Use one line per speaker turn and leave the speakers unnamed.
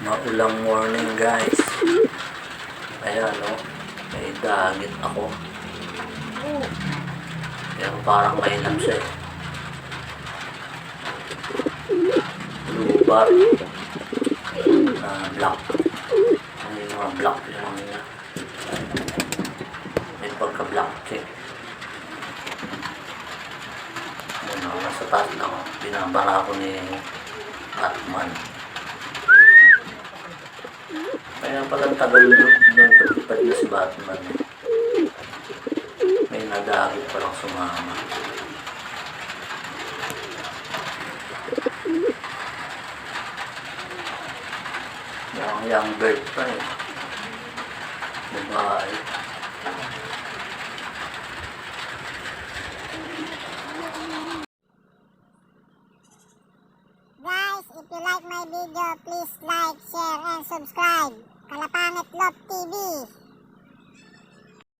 Maulang morning guys. Ayan no, may dagit ako. Pero parang mainam siya eh. Blue bar. Na black. Ano yung mga black yung niya. May pagka-black check. Ano, nasa taas na ako. Binabara ko ni Batman. Tagal doon pagpipad na si Batman. May nadagit palang sumama. Yung young bird pa eh.
Guys, if you like my video, please like, share, and subscribe. Kalapangit Love TV.